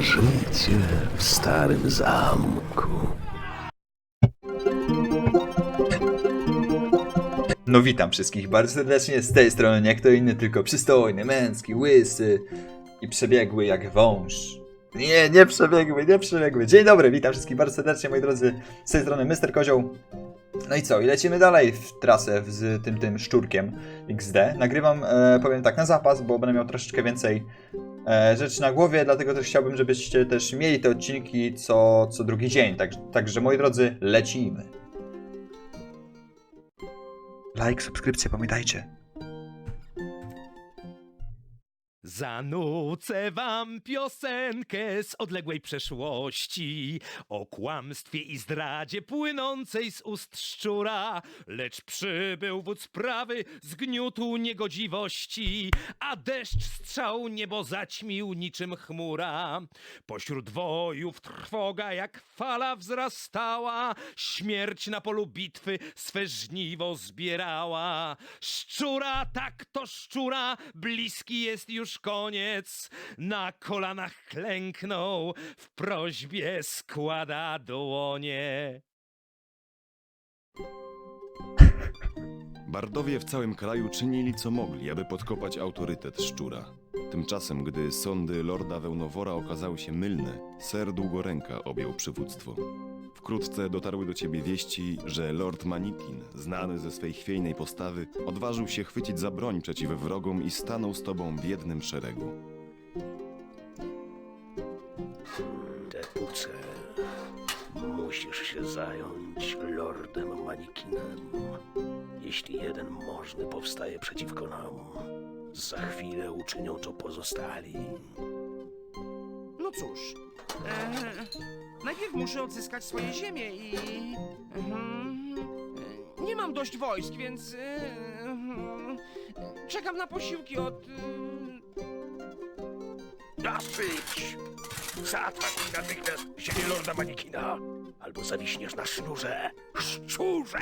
Życie w starym zamku. No witam wszystkich bardzo serdecznie, z tej strony nie kto inny, tylko przystojny, męski, łysy i przebiegły jak wąż. Nie, nie przebiegły, nie przebiegły. Dzień dobry, witam wszystkich bardzo serdecznie, moi drodzy, z tej strony Mr. Kozioł. No i co, i lecimy dalej w trasę z tym, tym szczurkiem XD. Nagrywam, e, powiem tak, na zapas, bo będę miał troszeczkę więcej e, rzeczy na głowie, dlatego też chciałbym, żebyście też mieli te odcinki co, co drugi dzień. Tak, także, moi drodzy, lecimy. Like, subskrypcję, pamiętajcie. Zanucę wam piosenkę z odległej przeszłości o kłamstwie i zdradzie płynącej z ust szczura, lecz przybył wódz prawy, zgniótł niegodziwości, a deszcz strzał niebo zaćmił niczym chmura. Pośród wojów trwoga jak fala wzrastała, śmierć na polu bitwy swe żniwo zbierała. Szczura, tak to szczura, bliski jest już koniec. Na kolanach klęknął, w prośbie składa dłonie. Bardowie w całym kraju czynili co mogli, aby podkopać autorytet szczura. Tymczasem, gdy sądy lorda Wełnowora okazały się mylne, ser Długoręka objął przywództwo. Wkrótce dotarły do ciebie wieści, że lord Manikin, znany ze swej chwiejnej postawy, odważył się chwycić za broń przeciw wrogom i stanął z tobą w jednym szeregu. Tepuce, musisz się zająć lordem Manikinem. Jeśli jeden możny powstaje przeciwko nam, za chwilę uczynią to pozostali. No cóż, e, najpierw muszę odzyskać swoje ziemię i. mhm, e, nie mam dość wojsk, więc. E, mhm, czekam na posiłki od. E, Dosyć! Zaatakuj natychmiast ziemię lorda Manikina, albo zawiśniesz na sznurze, szczurze!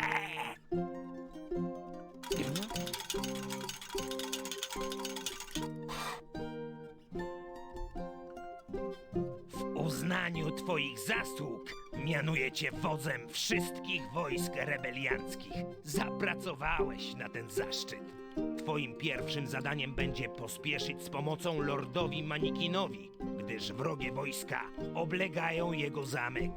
Twoich zasług mianuję cię wodzem wszystkich wojsk rebelianckich. Zapracowałeś na ten zaszczyt. Twoim pierwszym zadaniem będzie pospieszyć z pomocą lordowi Manikinowi, gdyż wrogie wojska oblegają jego zamek.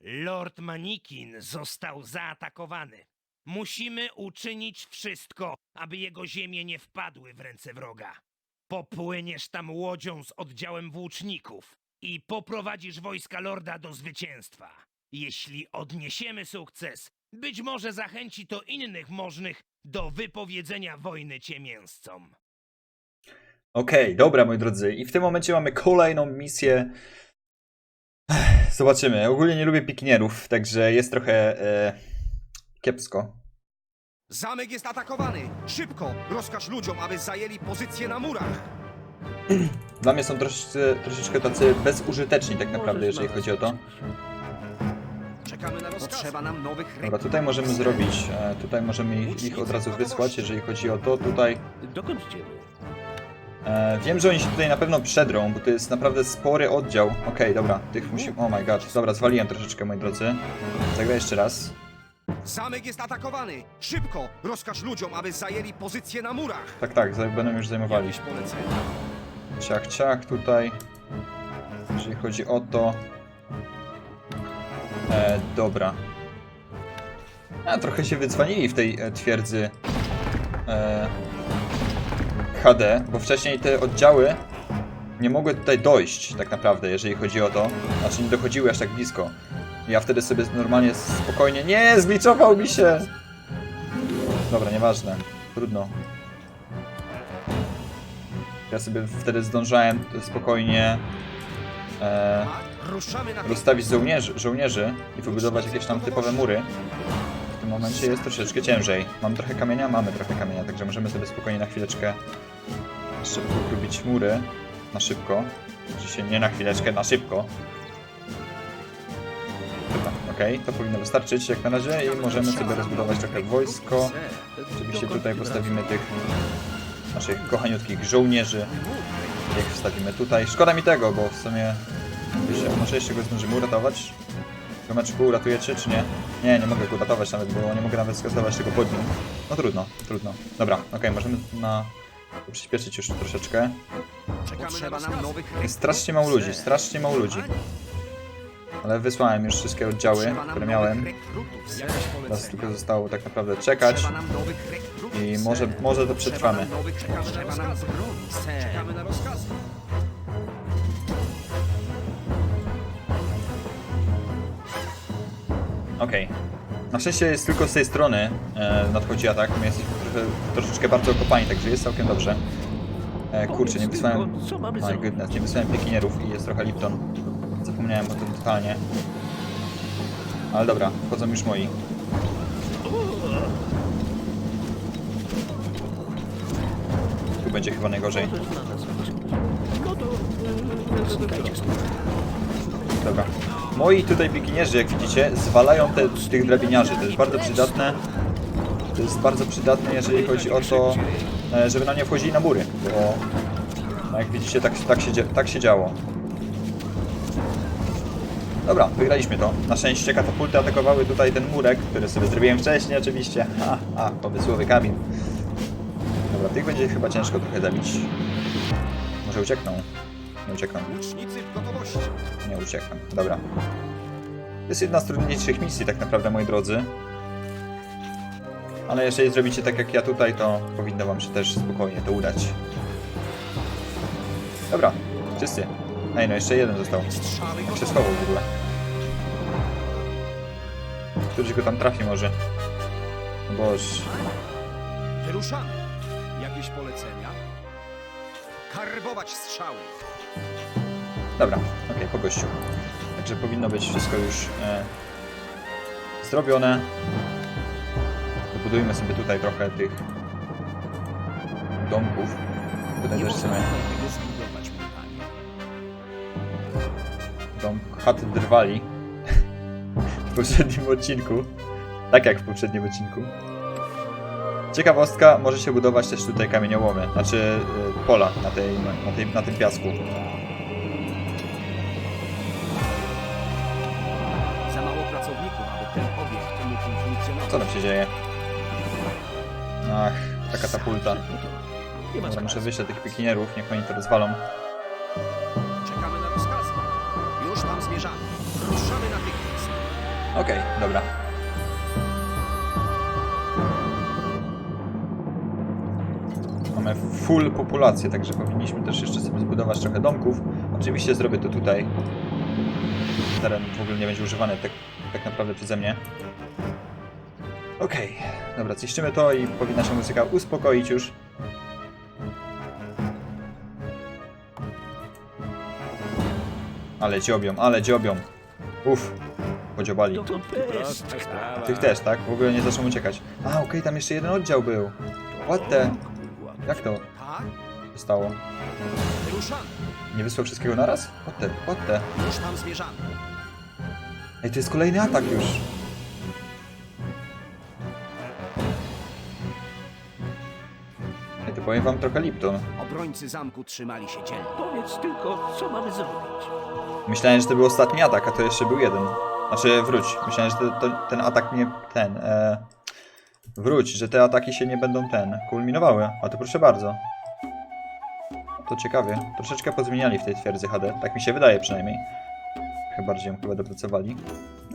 Lord Manikin został zaatakowany. Musimy uczynić wszystko, aby jego ziemie nie wpadły w ręce wroga. Popłyniesz tam łodzią z oddziałem włóczników i poprowadzisz wojska lorda do zwycięstwa. Jeśli odniesiemy sukces, być może zachęci to innych możnych do wypowiedzenia wojny ciemięscom. Okej, dobra moi drodzy. I w tym momencie mamy kolejną misję. Zobaczymy. Ogólnie nie lubię pikinierów, także jest trochę e, kiepsko. Zamek jest atakowany! Szybko! Rozkaż ludziom, aby zajęli pozycję na murach! Dla mnie są troszeczkę, troszeczkę tacy bezużyteczni tak naprawdę, jeżeli chodzi o to. Czekamy na rozkaz. Potrzeba nam nowych Dobra, tutaj możemy zrobić, e, tutaj możemy ich, ich od razu wysłać, jeżeli chodzi o to. Tutaj Dokąd idziemy? e, wiem, że oni się tutaj na pewno przedrą, bo to jest naprawdę spory oddział. Okej, dobra, tych musimy... Oh my god, dobra, zwaliłem troszeczkę, moi drodzy. Zagraj jeszcze raz. Zamek jest atakowany! Szybko! Rozkaż ludziom, aby zajęli pozycję na murach! Tak, tak, zaj- będą już zajmowali. Jakieś polecenie. Ciach, ciach tutaj. Jeżeli chodzi o to. E, dobra. A trochę się wydzwanili w tej e, twierdzy e, HD, bo wcześniej te oddziały nie mogły tutaj dojść, tak naprawdę, jeżeli chodzi o to. Znaczy nie dochodziły aż tak blisko. Ja wtedy sobie normalnie spokojnie. Nie, zgliczował mi się! Dobra, nieważne. Trudno. Ja sobie wtedy zdążałem spokojnie e, rozstawić żołnierzy, żołnierzy i wybudować jakieś tam typowe mury. W tym momencie jest troszeczkę ciężej. Mamy trochę kamienia? Mamy trochę kamienia, także możemy sobie spokojnie na chwileczkę szybko robić mury. Na szybko. Może się nie na chwileczkę, na szybko. Okej, to powinno wystarczyć jak na razie i możemy sobie rozbudować trochę wojsko. Oczywiście tutaj postawimy tych naszych kochaniutkich żołnierzy. Ich wstawimy tutaj. Szkoda mi tego, bo w sumie... Wiecie, może jeszcze go zdążymy uratować? Gomeczku, uratujecie czy nie? Nie, nie mogę go uratować nawet, bo nie mogę nawet skasować tego pod nim. No trudno, trudno. Dobra, okej, możemy na... przyspieszyć już troszeczkę. Jest strasznie mało ludzi, strasznie mało ludzi. Ale wysłałem już wszystkie oddziały, które miałem. Teraz tylko zostało tak naprawdę czekać. I może, może to przetrwamy. ser. Czekamy na. Okej. Szczęście jest tylko z tej strony e, nadchodzi atak. My jesteśmy trochę, troszeczkę bardzo okopani, także jest całkiem dobrze. E, kurczę, nie wysłałem... My goodness, nie wysłałem piekinierów i jest trochę Lipton. Zapomniałem o tym Ale dobra, wchodzą już moi. Tu będzie chyba najgorzej. Dobra. Moi tutaj pikinierzy, jak widzicie, zwalają te, tych drabiniarzy. To jest bardzo przydatne. To jest bardzo przydatne, jeżeli chodzi o to, e, żeby na nie wchodzili na mury, bo no jak widzicie, tak, tak, się, tak się działo. Dobra, wygraliśmy to. Na szczęście katapulty atakowały tutaj ten murek, który sobie zrobiłem wcześniej oczywiście. Ha, ha, pomysłowy kamień. Dobra, tych będzie chyba ciężko trochę zabić. Może uciekną. Nie uciekną. Nie uciekam. Dobra. To jest jedna z trudniejszych misji, tak naprawdę, moi drodzy. Ale jeżeli zrobicie tak jak ja tutaj, to powinno wam się też spokojnie to udać. Dobra, wszyscy. Ej, no jeszcze jeden został. Jak się schował w ogóle. Któryś go tam trafi może. Boż. Wyruszamy. Jakieś polecenia? Karbować strzały. Dobra, okej, po gościu. Także powinno być wszystko już e, zrobione. Wybudujmy sobie tutaj trochę tych domków. Tutaj też chcemy chaty drwali w poprzednim odcinku. Tak jak w poprzednim odcinku. Ciekawostka, może się budować też tutaj kamieniołomy, znaczy y, pola na, tej, na, tej, na tym piasku. Za mało pracowników, aby ten obiekt mógł funkcjonować. Co tam się dzieje? Ach, ta katapulta. Dobra, muszę sprawy. wyśleć tych pikinierów, niech oni to rozwalą. Okej, dobra. Mamy full populację, także powinniśmy też jeszcze sobie zbudować trochę domków. Oczywiście zrobię to tutaj. Teren w ogóle nie będzie używany tak, tak naprawdę przeze mnie. Okej, dobra, ziszczymy to i powinna się muzyka uspokoić już. Ale dziobią, ale dziobią. Uff, pestka. Tych też, tak? W ogóle nie zaczną uciekać. A, okej, tam jeszcze jeden oddział był. What the? Jak to Tak? się stało? Nie wysłał wszystkiego naraz? What the? What the? Już tam zmierzamy. Ej, to jest kolejny atak już. Ej, to powiem wam trochę Lipton. Obrońcy zamku trzymali się dzielnie. Powiedz tylko, co mamy zrobić. Myślałem, że to był ostatni atak, a to jeszcze był jeden. Znaczy, wróć. Myślałem, że to, to, ten atak nie... ten... E, wróć, że te ataki się nie będą ten... kulminowały. A to proszę bardzo. To ciekawie. Troszeczkę pozmieniali w tej twierdzy HD. Tak mi się wydaje przynajmniej. Chyba bardziej ją chyba dopracowali.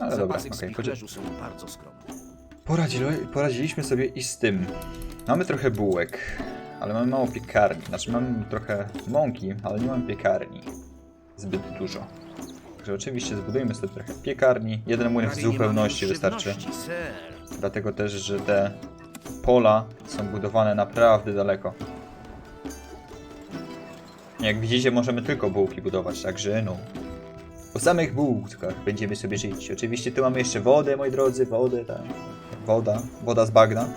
Ale dobra, okej. w podzie- spichlerzu są bardzo skromne. Poradzili, poradziliśmy sobie i z tym. Mamy trochę bułek, ale mamy mało piekarni. Znaczy mamy trochę mąki, ale nie mamy piekarni. Zbyt dużo. Także oczywiście zbudujemy sobie trochę piekarni. Jeden młyn w zupełności wystarczy. Dlatego też, że te pola są budowane naprawdę daleko. Jak widzicie, możemy tylko bułki budować, także no. Po samych bułkach będziemy sobie żyć. Oczywiście tu mamy jeszcze wodę, moi drodzy, wodę, tak. Woda, woda z bagna.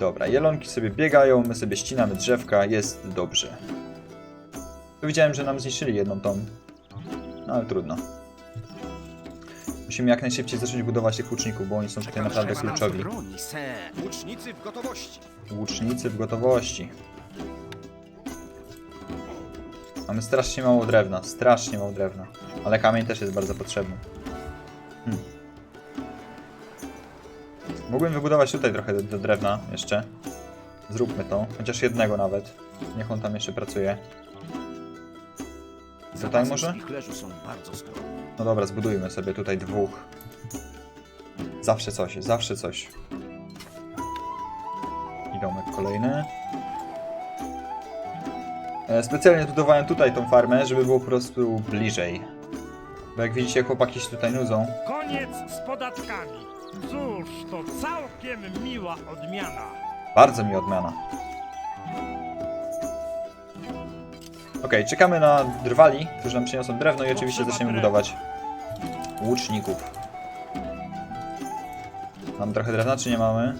Dobra, jelonki sobie biegają, my sobie ścinamy drzewka, jest dobrze. Widziałem, że nam zniszczyli jedną tą. No ale trudno. Musimy jak najszybciej zacząć budować tych łuczników, bo oni są tutaj naprawdę kluczowi. broni. Łucznicy w gotowości. Łucznicy w gotowości. Mamy strasznie mało drewna, strasznie mało drewna. Ale kamień też jest bardzo potrzebny. Hmm. Mógłbym wybudować tutaj trochę do, do drewna jeszcze. Zróbmy to, chociaż jednego nawet. Niech on tam jeszcze pracuje. Tutaj może? No dobra, zbudujmy sobie tutaj dwóch. Zawsze coś, zawsze coś. I domek kolejny. E, Specjalnie zbudowałem tutaj tą farmę, żeby było po prostu bliżej. Bo jak widzicie, chłopaki się tutaj nudzą. Koniec z podatkami. Cóż, to całkiem miła odmiana. Bardzo mi odmiana. Okej, czekamy na drwali, którzy nam przyniosą drewno i oczywiście zaczniemy budować łuczników. Mamy trochę drewna, czy nie mamy?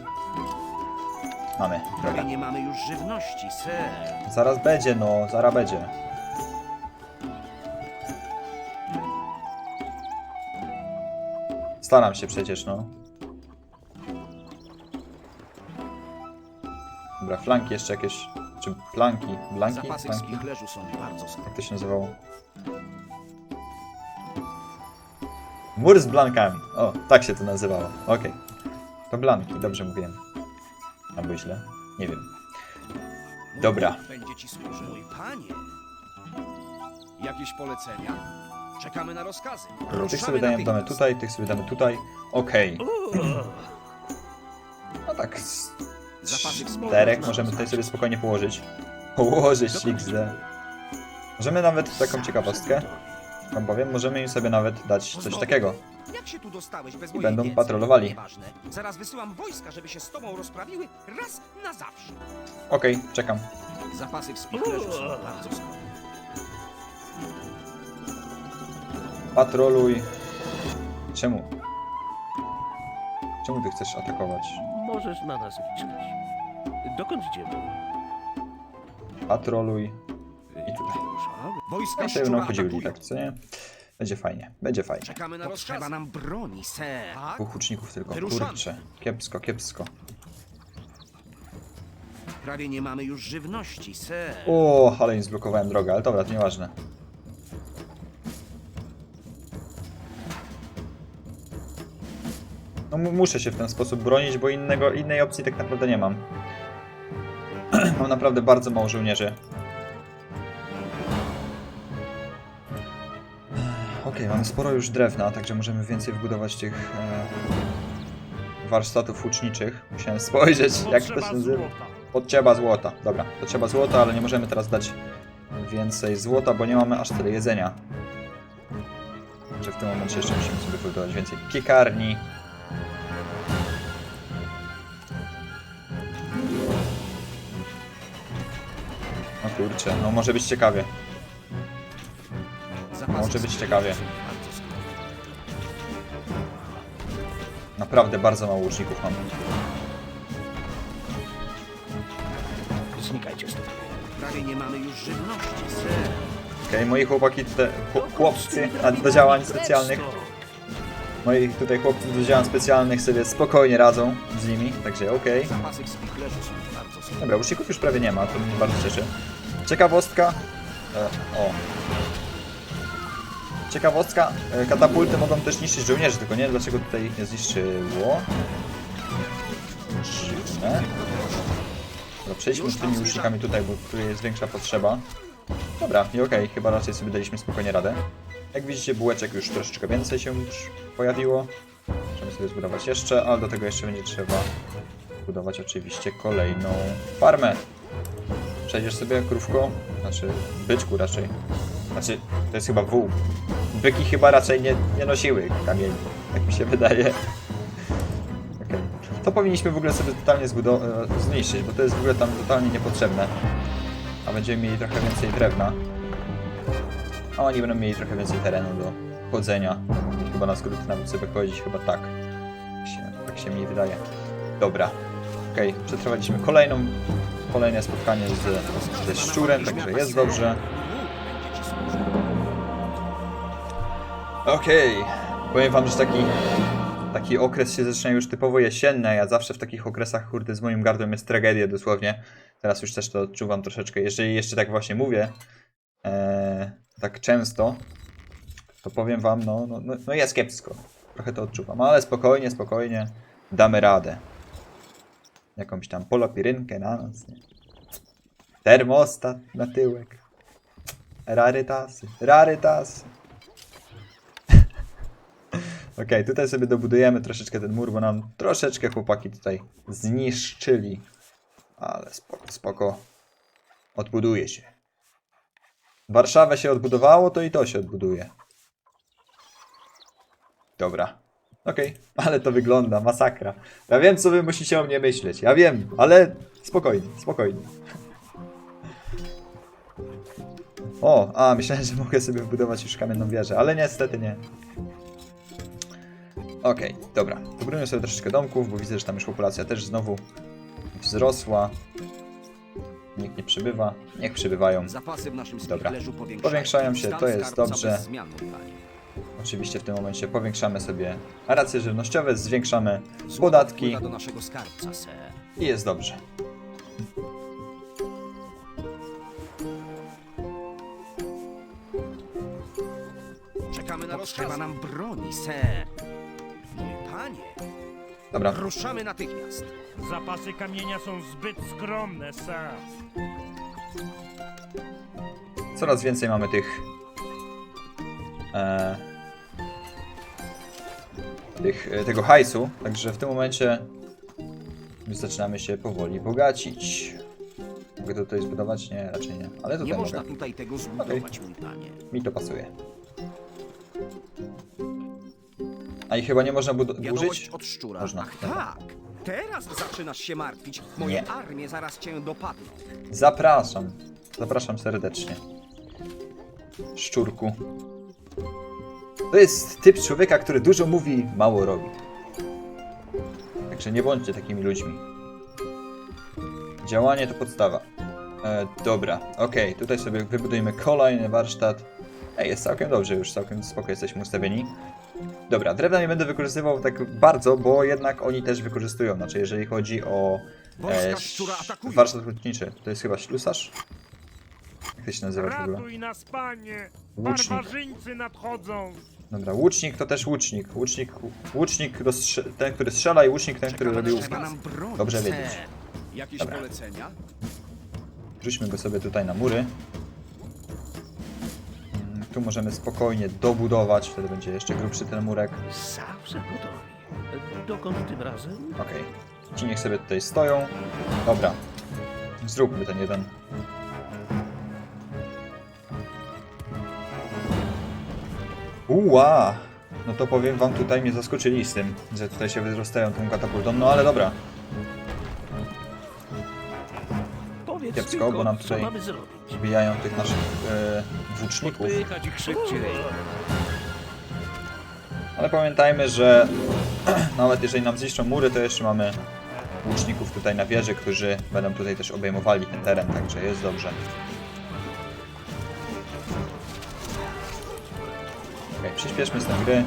Mamy, Prawie dobra. nie mamy już żywności, ser. Zaraz będzie, no, zaraz będzie. Staram się przecież, no. Dobra, flanki jeszcze jakieś. Czy planki? Blanki? Zapasy w Flanki? spichlerzu są bardzo skromne. Jak to się nazywało? Mur z blankami. O, tak się to nazywało. Okej. To blanki, dobrze mówiłem. Albo źle. Nie wiem. Mój Dobra. Bóg Będzie ci służył, mój panie. Jakieś polecenia? Czekamy na rozkazy. Tych Ruszamy sobie damy, damy natychmiast. tutaj, tych sobie damy tutaj. Okej. No tak, czterech możemy tutaj sobie spokojnie położyć. Położyć XD. Możemy nawet taką ciekawostkę, wam powiem, możemy im sobie nawet dać coś takiego. Jak się tu dostałeś bez I mojej będą wiedzy? patrolowali. Nieważne. Zaraz wysyłam wojska, żeby się z tobą rozprawiły raz na zawsze. Okej, czekam. Zapasy w spichlerzu są bardzo skromne. Patroluj. Czemu? Czemu ty chcesz atakować? Możesz na nas liczyć. Dokąd idziemy? Patroluj. I tutaj. Wojska szczura będą atakują. tak co nie? Będzie fajnie, będzie fajnie. Czekamy na. Potrzeba nam broni, ser. Tak? Dwóch łuczników tylko, Wyruszamy. kurczę. Kiepsko, kiepsko. Prawie nie mamy już żywności, ser. O, ale im zblokowałem drogę, ale dobra, to nieważne. No mu- muszę się w ten sposób bronić, bo innego, innej opcji tak naprawdę nie mam. mam naprawdę bardzo mało żołnierzy. Okej, mamy sporo już drewna, także możemy więcej wbudować tych e, warsztatów łuczniczych. Musiałem spojrzeć, jak to się nazywa. Potrzeba złota. Dobra, potrzeba złota, ale nie możemy teraz dać więcej złota, bo nie mamy aż tyle jedzenia. Także w tym momencie jeszcze musimy sobie wybudować więcej piekarni. Kurczę, no może być ciekawie. Może być ciekawie. Naprawdę bardzo mało łuczników mam. Znikajcie stąd. Prawie nie mamy już żywności, ser. Okej, moi chłopaki chłopcy do działań specjalnych, moi tutaj chłopcy do działań specjalnych sobie spokojnie radzą z nimi, także okej. Skromne. Dobra, łuczników już prawie nie ma, to mnie bardzo cieszy. Ciekawostka. E, o. Ciekawostka. E, katapulty mogą też niszczyć żołnierzy, tylko nie dlaczego tutaj nie zniszczyło. Dziwne. Dobra, przejdźmy z tymi łucznikami tutaj, bo tu jest większa potrzeba. Dobra, i okej, chyba raczej sobie daliśmy spokojnie radę. Jak widzicie, bułeczek już troszeczkę więcej się już pojawiło. Możemy sobie zbudować jeszcze, ale do tego jeszcze będzie trzeba budować oczywiście kolejną farmę. Przejdziesz sobie krówko? Znaczy, byczku raczej. Znaczy, to jest chyba wół. Byki chyba raczej nie, nie nosiły kamieni, jak mi się wydaje. Okej. To powinniśmy w ogóle sobie totalnie zbudo- e, zniszczyć, bo to jest w ogóle tam totalnie niepotrzebne. A będziemy mieli trochę więcej drewna. A oni będą mieli trochę więcej terenu do chodzenia. Chyba na skróty nawet sobie chodzić, chyba tak. Tak się, tak się mi wydaje. Dobra. Okej, przetrwaliśmy kolejną, kolejne spotkanie z, ze szczurem, także jest dobrze. Okej. Powiem wam, że taki, taki okres się zaczyna już typowo jesienny, ja zawsze w takich okresach, kurde, z moim gardłem jest tragedia dosłownie. Teraz już też to odczuwam troszeczkę. Jeżeli jeszcze tak właśnie mówię, e, tak często, to powiem wam, no, no, no, no jest kiepsko. Trochę to odczuwam, ale spokojnie, spokojnie, damy radę. Jakąś tam polopirynkę na noc, nie? Termostat na tyłek. Rarytasy, rarytasy. Okej, tutaj sobie dobudujemy troszeczkę ten mur, bo nam troszeczkę chłopaki tutaj zniszczyli. Ale spoko, spoko. Odbuduje się. Warszawę się odbudowało, to i to się odbuduje. Dobra. Okej, ale to wygląda, masakra. Ja wiem, co wy musicie o mnie myśleć. Ja wiem, ale spokojnie, spokojnie. O, a myślałem, że mogę sobie wybudować już kamienną wieżę, ale niestety nie. Okej, dobra. Dobudujmy sobie troszeczkę domków, bo widzę, że tam już populacja też znowu wzrosła. Nikt nie przybywa. Niech przybywają. Dobra. powiększają, się, to jest dobrze. Oczywiście w tym momencie powiększamy sobie racje żywnościowe, zwiększamy podatki do naszego skarbca, ser. i jest dobrze. Czekamy na Potrzeba nam broni, ser. Mój panie, Dobra, ruszamy natychmiast. Zapasy kamienia są zbyt skromne, sir. coraz więcej mamy tych e, tych, e, tego hajsu, także w tym momencie już zaczynamy się powoli bogacić. Mogę to tutaj zbudować? Nie, raczej nie, ale Nie tutaj można mogę. tutaj tego zbudować, mój panie. Mi to pasuje. A i chyba nie można bud- Wiadomość od szczura. Można, Ach tak, teraz zaczynasz się martwić. Moje Nie. armie zaraz cię dopadną. Zapraszam. Zapraszam serdecznie. Szczurku. To jest typ człowieka, który dużo mówi, mało robi. Także nie bądźcie takimi ludźmi. Działanie to podstawa. E, dobra, okej, tutaj sobie wybudujemy kolejny warsztat. Ej, jest całkiem dobrze, już całkiem spoko jesteśmy ustawieni. Dobra, drewna nie będę wykorzystywał tak bardzo, bo jednak oni też wykorzystują. Znaczy, jeżeli chodzi o atakuje. warsztat hutniczy, to jest chyba ślusarz? Jak to się nazywa w ogóle? Nas, panie! Barbarzyńcy nadchodzą! Dobra, łucznik to też łucznik. Łucznik, łucznik ten, który strzela i łucznik ten, który robi broni, Dobrze wiedzieć. Jakieś Dobra. polecenia? Rzućmy go sobie tutaj na mury. Mm, Tu możemy spokojnie dobudować, wtedy będzie jeszcze grubszy ten murek. Zawsze gotowi. Dokąd tym razem? Okej. Ci niech sobie tutaj stoją. Dobra. Zróbmy ten jeden. Uła! No to powiem wam, tutaj mnie zaskoczyli z tym, że tutaj się wzrastają tą katapultą, no ale dobra. Powiedz Kiepsko, bo nam tutaj-. Wbijają tych naszych e, włóczników. Ale pamiętajmy, że nawet jeżeli nam zniszczą mury, to jeszcze mamy łuczników tutaj na wieży, którzy będą tutaj też obejmowali ten teren, także jest dobrze. Przyspieszmy tej gry.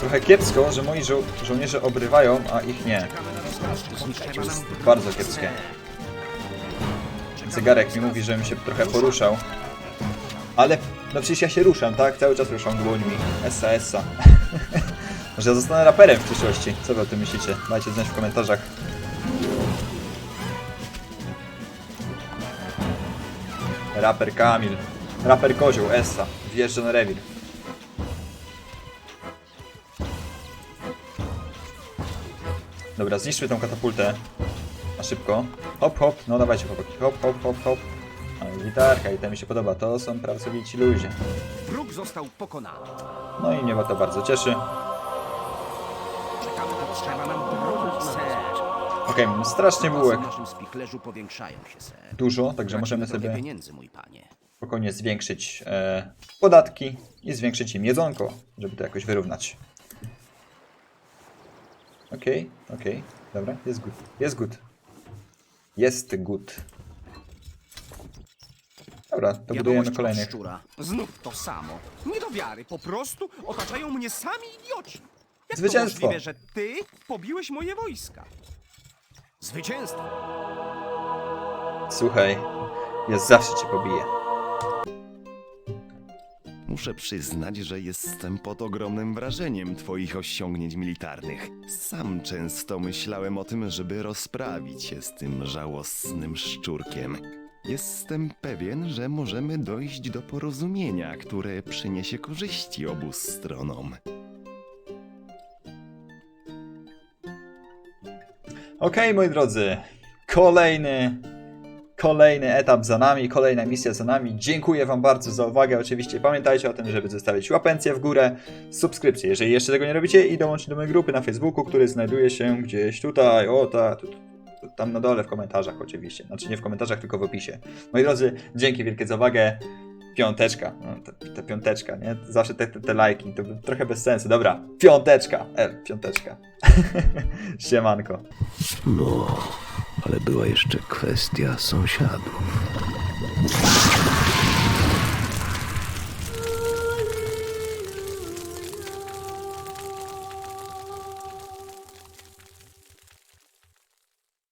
Trochę kiepsko, że moi żo żołnierze obrywają, a ich nie. To jest bardzo kiepskie. Zegarek mi mówi, żebym się trochę poruszał. Ale, no przecież ja się ruszam, tak? Cały czas ruszam dłońmi. SAS-a. Może ja zostanę raperem w przyszłości. Co wy o tym myślicie? Dajcie znać w komentarzach. Raper Kamil. Raper Kozioł, Essa. Wjeżdża na rewir. Dobra, zniszczmy tą katapultę. Na szybko. Hop, hop. No dawajcie chłopaki. Hop, hop, hop, hop. Ale gitarka i to mi się podoba. To są pracowici ludzie. Wróg został pokonany. No i mnie to bardzo cieszy. Czekamy na trzeba nam broni, ser. Okej, mam strasznie bułek. w naszym spichlerzu powiększają się, ser. Dużo, także możemy sobie pieniędzy, mój panie. spokojnie zwiększyć e, podatki i zwiększyć im jedzonko, żeby to jakoś wyrównać. Okej, okej, dobra, jest good, jest good. Jest good. Dobra, to budujemy Wiadomość od kolejnych. szczura. Znów to samo. Nie do wiary, po prostu otaczają mnie sami idioci. Jak Zwycięstwo. to możliwe, że ty pobiłeś moje wojska? Zwycięstwo. Słuchaj, ja zawsze cię pobiję. Muszę przyznać, że jestem pod ogromnym wrażeniem twoich osiągnięć militarnych. Sam często myślałem o tym, żeby rozprawić się z tym żałosnym szczurkiem. Jestem pewien, że możemy dojść do porozumienia, które przyniesie korzyści obu stronom. Okej, moi drodzy, kolejny, kolejny etap za nami, kolejna misja za nami. Dziękuję Wam bardzo za uwagę. Oczywiście pamiętajcie o tym, żeby zostawić łapencję w górę, subskrypcję, jeżeli jeszcze tego nie robicie i dołączyć do mojej grupy na Facebooku, który znajduje się gdzieś tutaj, o ta, tu, tam na dole w komentarzach oczywiście. Znaczy nie w komentarzach, tylko w opisie. Moi drodzy, dzięki wielkie za uwagę. Piąteczka, no, ta piąteczka, nie? Zawsze te, te, te lajki, to trochę bez sensu. Dobra, piąteczka, e, piąteczka. Siemanko. No, ale była jeszcze kwestia sąsiadów.